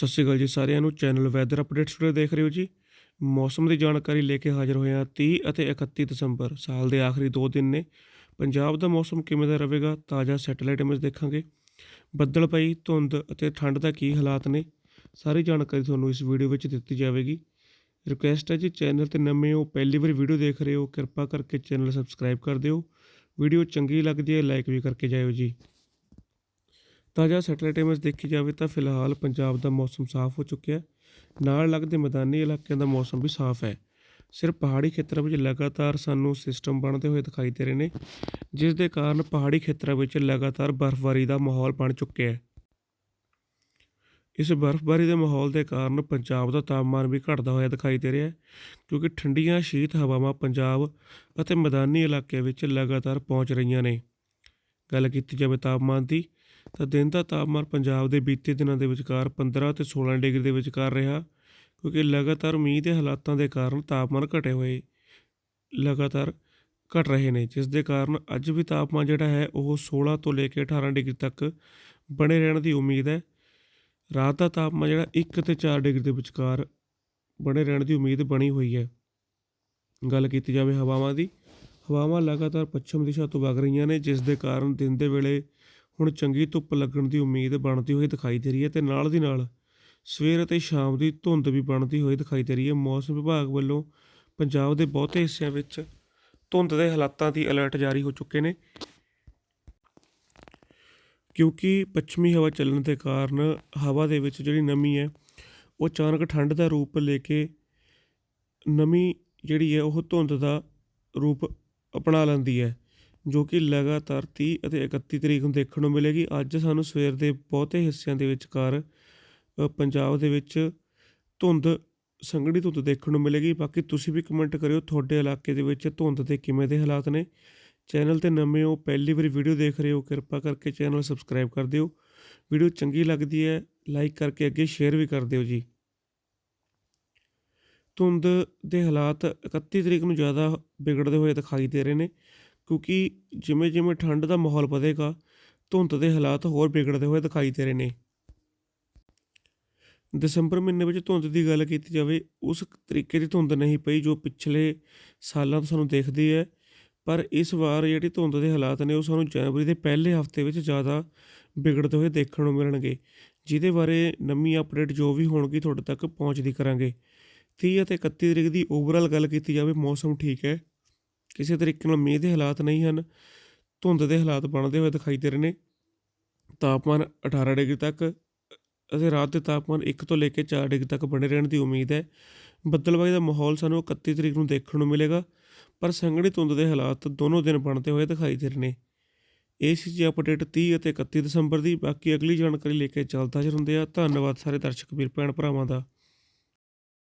ਸਤਿ ਸ਼੍ਰੀ ਅਕਾਲ ਜੀ ਸਾਰਿਆਂ ਨੂੰ। ਚੈਨਲ ਵੈਦਰ ਅਪਡੇਟਸ ਵੀਡੀਓ ਦੇਖ ਰਹੇ ਹੋ ਜੀ। ਮੌਸਮ ਦੀ ਜਾਣਕਾਰੀ ਲੈ ਕੇ ਹਾਜ਼ਰ ਹੋਏ ਹਾਂ 30 ਅਤੇ 31 ਦਸੰਬਰ। ਸਾਲ ਦੇ ਆਖਰੀ 2 ਦਿਨ ਨੇ। ਪੰਜਾਬ ਦਾ ਮੌਸਮ ਕਿਵੇਂ ਦਾ ਰਹੇਗਾ ਤਾਜ਼ਾ ਸੈਟੇਲਾਈਟ ਇਮੇਜ ਦੇਖਾਂਗੇ। ਬੱਦਲ ਪਈ, ਧੁੰਦ ਅਤੇ ਠੰਡ ਦਾ ਕੀ ਹਾਲਾਤ ਨੇ, ਸਾਰੀ ਜਾਣਕਾਰੀ ਤੁਹਾਨੂੰ ਇਸ ਵੀਡੀਓ ਵਿੱਚ ਦਿੱਤੀ ਜਾਵੇਗੀ। ਰਿਕੁਐਸਟ ਹੈ ਜੀ ਚੈਨਲ ਤੇ ਨਵੇਂ ਹੋ, ਪਹਿਲੀ ਵਾਰ ਵੀਡੀਓ ਦੇਖ ਰਹੇ ਹੋ, ਕਿਰਪਾ ਕਰਕੇ ਚੈਨਲ ਸਬਸਕ੍ਰਾਈਬ ਕਰ ਦਿਓ। ਵੀਡੀਓ ਚੰਗੀ ਲੱਗਦੀ ਹੈ ਲਾਈਕ ਵੀ ਕਰਕੇ ਜਾਇਓ ਜੀ। ਤਾਜ਼ਾ ਸੈਟੇਲਾਈਟ ਇਮੇਜ ਦੇਖੀ ਜਾਵੇ ਤਾਂ ਫਿਲਹਾਲ ਪੰਜਾਬ ਦਾ ਮੌਸਮ ਸਾਫ਼ ਹੋ ਚੁੱਕਿਆ ਹੈ। ਨਾਲ ਲੱਗਦੇ ਮੈਦਾਨੀ ਇਲਾਕਿਆਂ ਦਾ ਮੌਸਮ ਵੀ ਸਾਫ਼ ਹੈ। ਸਿਰਫ ਪਹਾੜੀ ਖੇਤਰਾਂ ਵਿੱਚ ਲਗਾਤਾਰ ਸਾਨੂੰ ਸਿਸਟਮ ਬਣਦੇ ਹੋਏ ਦਿਖਾਈ ਦੇ ਰਹੇ ਨੇ, ਜਿਸ ਦੇ ਕਾਰਨ ਪਹਾੜੀ ਖੇਤਰਾਂ ਵਿੱਚ ਲਗਾਤਾਰ ਬਰਫ਼ਬਾਰੀ ਦਾ ਮਾਹੌਲ ਬਣ ਚੁੱਕਿਆ ਹੈ। ਇਸ ਬਰਫ਼ਬਾਰੀ ਦੇ ਮਾਹੌਲ ਦੇ ਕਾਰਨ ਪੰਜਾਬ ਦਾ ਤਾਪਮਾਨ ਵੀ ਘਟਦਾ ਹੋਇਆ ਦਿਖਾਈ ਦੇ ਰਿਹਾ ਹੈ, ਕਿਉਂਕਿ ਠੰਡੀਆਂ ਸ਼ੀਤ ਹਵਾਵਾਂ ਪੰਜਾਬ ਅਤੇ ਮੈਦਾਨੀ ਇਲਾਕਿਆਂ ਵਿੱਚ ਲਗਾਤਾਰ ਪਹੁੰਚ ਰਹੀਆਂ ਨੇ। ਗੱਲ ਕੀਤੀ ਜਾਵੇ ਤਾਪਮਾਨ ਦੀ ਤਾਂ ਦਿਨ ਦਾ ਤਾਪਮਾਨ ਪੰਜਾਬ ਦੇ ਬੀਤੇ ਦਿਨਾਂ ਦੇ ਵਿਚਕਾਰ 15 ਤੇ 16 ਡਿਗਰੀ ਦੇ ਵਿਚਕਾਰ ਰਿਹਾ, ਕਿਉਂਕਿ ਲਗਾਤਾਰ ਮੀਂਹ ਦੇ ਹਾਲਾਤਾਂ ਦੇ ਕਾਰਨ ਤਾਪਮਾਨ ਘਟੇ ਹੋਏ, ਲਗਾਤਾਰ ਘਟ ਰਹੇ ਨੇ, ਜਿਸ ਦੇ ਕਾਰਨ ਅੱਜ ਵੀ ਤਾਪਮਾਨ ਜਿਹੜਾ ਹੈ ਉਹ 16 ਤੋਂ ਲੈ ਕੇ 18 ਡਿਗਰੀ ਤੱਕ ਬਣੇ ਰਹਿਣ ਦੀ ਉਮੀਦ ਹੈ। ਰਾਤ ਦਾ ਤਾਪਮਾਨ ਜਿਹੜਾ 1 ਤੇ 4 ਡਿਗਰੀ ਦੇ ਵਿਚਕਾਰ ਬਣੇ ਰਹਿਣ ਦੀ ਉਮੀਦ ਬਣੀ ਹੋਈ ਹੈ। ਗੱਲ ਕੀਤੀ ਜਾਵੇ ਹਵਾਵਾਂ ਦੀ, ਹਵਾਵਾਂ ਲਗਾਤਾਰ ਪੱਛਮ ਦਿਸ਼ਾ ਤੋਂ ਵਗ ਰਹੀਆਂ ਨੇ, ਜਿਸ ਦੇ ਕਾਰਨ ਦਿਨ ਦੇ ਵੇਲੇ ਹੁਣ ਚੰਗੀ ਧੁੱਪ ਲੱਗਣ ਦੀ ਉਮੀਦ ਬਣਦੀ ਹੋਈ ਦਿਖਾਈ ਦੇ ਰਹੀ ਹੈ ਤੇ ਨਾਲ ਦੀ ਨਾਲ ਸਵੇਰ ਅਤੇ ਸ਼ਾਮ ਦੀ ਧੁੰਦ ਵੀ ਬਣਦੀ ਹੋਈ ਦਿਖਾਈ ਦੇ ਰਹੀ ਹੈ। ਮੌਸਮ ਵਿਭਾਗ ਵੱਲੋਂ ਪੰਜਾਬ ਦੇ ਬਹੁਤੇ ਹਿੱਸਿਆਂ ਵਿੱਚ ਧੁੰਦ ਦੇ ਹਾਲਾਤਾਂ ਦੀ ਅਲਰਟ ਜਾਰੀ ਹੋ ਚੁੱਕੇ ਨੇ। ਕਿਉਂਕਿ ਪੱਛਮੀ ਹਵਾ ਚੱਲਣ ਦੇ ਕਾਰਨ ਹਵਾ ਦੇ ਵਿੱਚ ਜਿਹੜੀ ਨਮੀ ਹੈ, ਉਹ ਅਚਾਨਕ ਠੰਡ ਦਾ ਰੂਪ ਲੈ ਕੇ ਨਮੀ ਜਿਹੜੀ ਹੈ, ਉਹ ਧੁੰਦ ਦਾ ਰੂਪ ਅਪਣਾ ਲੈਂਦੀ ਹੈ। ਜੋ ਕਿ ਲਗਾਤਾਰ 30 ਅਤੇ 31 ਤਰੀਕ ਨੂੰ ਦੇਖਣ ਨੂੰ ਮਿਲੇਗੀ। ਅੱਜ ਸਾਨੂੰ ਸਵੇਰ ਦੇ ਬਹੁਤੇ ਹਿੱਸਿਆਂ ਦੇ ਵਿਚਕਾਰ ਪੰਜਾਬ ਦੇ ਵਿੱਚ ਧੁੰਦ, ਸੰਘਣੀ ਧੁੰਦ ਦੇਖਣ ਨੂੰ ਮਿਲੇਗੀ। ਬਾਕੀ ਤੁਸੀਂ ਵੀ ਕਮੈਂਟ ਕਰਿਓ, ਤੁਹਾਡੇ ਇਲਾਕੇ ਦੇ ਵਿੱਚ ਧੁੰਦ ਦੇ ਕਿਵੇਂ ਦੇ ਹਾਲਾਤ ਨੇ। ਚੈਨਲ ਤੇ ਨਵੇਂ ਹੋ, ਪਹਿਲੀ ਵਾਰੀ ਵੀਡੀਓ ਦੇਖ ਰਹੇ ਹੋ, ਕਿਰਪਾ ਕਰਕੇ ਚੈਨਲ ਸਬਸਕ੍ਰਾਈਬ ਕਰ ਦਿਓ। ਵੀਡੀਓ ਚੰਗੀ ਲੱਗਦੀ ਹੈ ਲਾਈਕ ਕਰਕੇ ਅੱਗੇ ਸ਼ੇਅਰ ਵੀ ਕਰ ਦਿਓ ਜੀ। ਧੁੰਦ ਦੇ ਹਾਲਾਤ 31 ਤਰੀਕ ਨੂੰ ਜ਼ਿਆਦਾ ਵਿਗੜਦੇ ਹੋਏ ਦਿਖਾਈ ਦੇ ਰਹੇ ਨੇ। ਕਿਉਂਕਿ ਜਿਵੇਂ ਜਿਵੇਂ ਠੰਡ ਦਾ ਮਾਹੌਲ ਵਧੇਗਾ, ਧੁੰਦ ਦੇ ਹਾਲਾਤ ਹੋਰ ਵਿਗੜਦੇ ਹੋਏ ਦਿਖਾਈ ਦੇ ਰਹੇ ਨੇ। ਦਸੰਬਰ ਮਹੀਨੇ ਵਿੱਚ ਧੁੰਦ ਦੀ ਗੱਲ ਕੀਤੀ ਜਾਵੇ, ਉਸ ਤਰੀਕੇ ਦੀ ਧੁੰਦ ਨਹੀਂ ਪਈ ਜੋ ਪਿਛਲੇ ਸਾਲਾਂ ਤੋਂ ਸਾਨੂੰ ਦੇਖਦੀ ਹੈ, ਪਰ ਇਸ ਵਾਰ ਜਿਹੜੀ ਧੁੰਦ ਦੇ ਹਾਲਾਤ ਨੇ ਉਹ ਸਾਨੂੰ ਜਨਵਰੀ ਦੇ ਪਹਿਲੇ ਹਫ਼ਤੇ ਵਿੱਚ ਜ਼ਿਆਦਾ ਵਿਗੜਦੇ ਹੋਏ ਦੇਖਣ ਨੂੰ ਮਿਲਣਗੇ, ਜਿਹਦੇ ਬਾਰੇ ਨਵੀਂ ਅਪਡੇਟ ਜੋ ਵੀ ਹੋਣਗੀ ਤੁਹਾਡੇ ਤੱਕ ਪਹੁੰਚਦੀ ਕਰਾਂਗੇ। 30 ਅਤੇ 31 ਤਰੀਕ ਦੀ ਓਵਰਆਲ ਗੱਲ ਕੀਤੀ ਜਾਵੇ, ਮੌਸਮ ਠੀਕ ਹੈ। ਕਿਸੇ ਤਰੀਕੇ ਨਾਲ ਮੀਂਹ ਦੇ ਹਾਲਾਤ ਨਹੀਂ ਹਨ, ਧੁੰਦ ਦੇ ਹਾਲਾਤ ਬਣਦੇ ਹੋਏ ਦਿਖਾਈ ਦੇ ਰਹੇ ਨੇ। ਤਾਪਮਾਨ 18 ਡਿਗਰੀ ਤੱਕ, ਅਤੇ ਰਾਤ ਦੇ ਤਾਪਮਾਨ 1 ਤੋਂ ਲੈ ਕੇ 4 ਡਿਗਰੀ ਤੱਕ ਬਣੇ ਰਹਿਣ ਦੀ ਉਮੀਦ ਹੈ। ਬੱਦਲਬਾਈ ਦਾ ਮਾਹੌਲ ਸਾਨੂੰ 31 ਤਰੀਕ ਨੂੰ ਦੇਖਣ ਨੂੰ ਮਿਲੇਗਾ, ਪਰ ਸੰਘਣੀ ਧੁੰਦ ਦੇ ਹਾਲਾਤ ਦੋਨੋਂ ਦਿਨ ਬਣਦੇ ਹੋਏ ਦਿਖਾਈ ਦੇ ਰਹੇ ਨੇ। ਇਹ ਸੀ ਜੀ ਅਪਡੇਟ 30 ਅਤੇ 31 ਦਸੰਬਰ ਦੀ। ਬਾਕੀ ਅਗਲੀ ਜਾਣਕਾਰੀ ਲੈ ਕੇ ਚੱਲਦਾ ਜਰੁੰਦੇ ਆ। ਧੰਨਵਾਦ ਸਾਰੇ ਦਰਸ਼ਕ, ਵੀਰ, ਭੈਣ, ਭਰਾਵਾਂ ਦਾ।